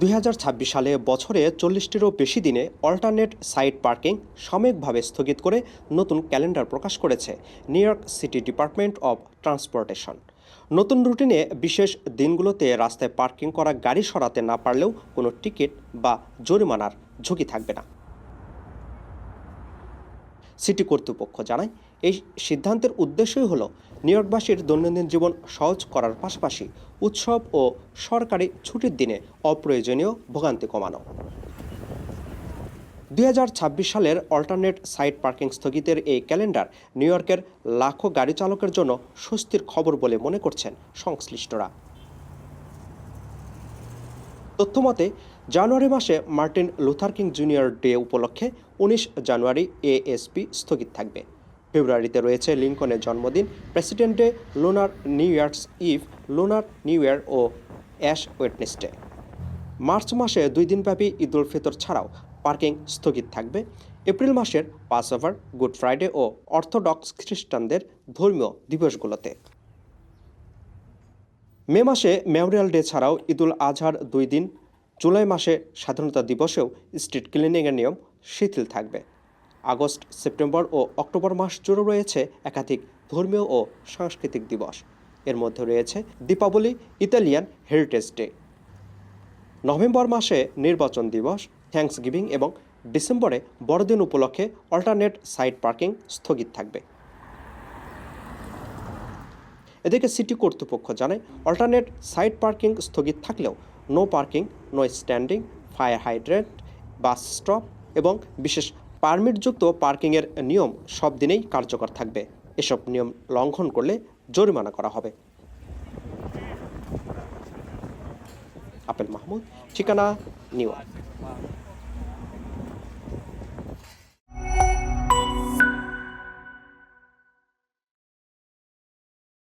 দুই হাজার ছাব্বিশ সালে বছরে চল্লিশটিরও বেশি দিনে অল্টারনেট সাইট পার্কিং সাময়িকভাবে স্থগিত করে নতুন ক্যালেন্ডার প্রকাশ করেছে New York City department of transportation. নতুন রুটিনে বিশেষ দিনগুলোতে রাস্তায় পার্কিং করা গাড়ি সরাতে না পারলেও কোনো টিকিট বা জরিমানার ঝুঁকি থাকবে না। সিটি কর্তৃপক্ষ জানায় এই সিদ্ধান্তের উদ্দেশ্যই হলো নিয়োগবাসীর দৈনন্দিন জীবন সহজ করার পাশাপাশি উৎসব ও সরকারি ছুটির দিনে অপ্রয়োজনীয় ভোগান্তি কমানো। দু হাজার ছাব্বিশ সালের অল্টারনেট সাইট পার্কিং স্থগিতের এই ক্যালেন্ডার নিউ ইয়র্কের লাখো গাড়ি চালকের জন্য স্বস্তির খবর বলে মনে করছেন সংশ্লিষ্টরা। তথ্যমতে, জানুয়ারি মাসে Martin Luther King junior day উপলক্ষে উনিশ জানুয়ারি এএসপি স্থগিত থাকবে। ফেব্রুয়ারিতে রয়েছে লিঙ্কনের জন্মদিন। President day lunar new year's eve lunar new year ও অ্যাশ ওয়েটনেসডে। মার্চ মাসে দুই দিনব্যাপী ঈদ উল ফিতর ছাড়াও পার্কিং স্থগিত থাকবে। এপ্রিল মাসের পাস ওভার গুড ফ্রাইডে ও অর্থোডক্স খ্রিস্টানদের ধর্মীয় দিবসগুলোতে। মে মাসে মেমোরিয়াল ডে ছাড়াও ঈদুল আজহার দুই দিন। জুলাই মাসে স্বাধীনতা দিবসেও স্ট্রিট ক্লিনিংয়ের নিয়ম শিথিল থাকবে। আগস্ট, সেপ্টেম্বর ও অক্টোবর মাস জুড়ে রয়েছে একাধিক ধর্মীয় ও সাংস্কৃতিক দিবস। এর মধ্যে রয়েছে Deepavali, Italian heritage day. November মাসে নির্বাচন দিবস থ্যাঙ্কস গিভিং এবং ডিসেম্বরে বড়দিন উপলক্ষে অল্টারনেট সাইট পার্কিং স্থগিত থাকবে। এদিকে সিটি কর্তৃপক্ষ জানায়, অল্টারনেট সাইট পার্কিং স্থগিত থাকলেও no parking, no standing, fire hydrant bus stop এবং বিশেষ পারমিটযুক্ত পার্কিংয়ের নিয়ম সব দিনেই কার্যকর থাকবে। এসব নিয়ম লঙ্ঘন করলে জরিমানা করা হবে। আপেল মাহমুদ, ঠিকানা, নিউ ইয়র্ক।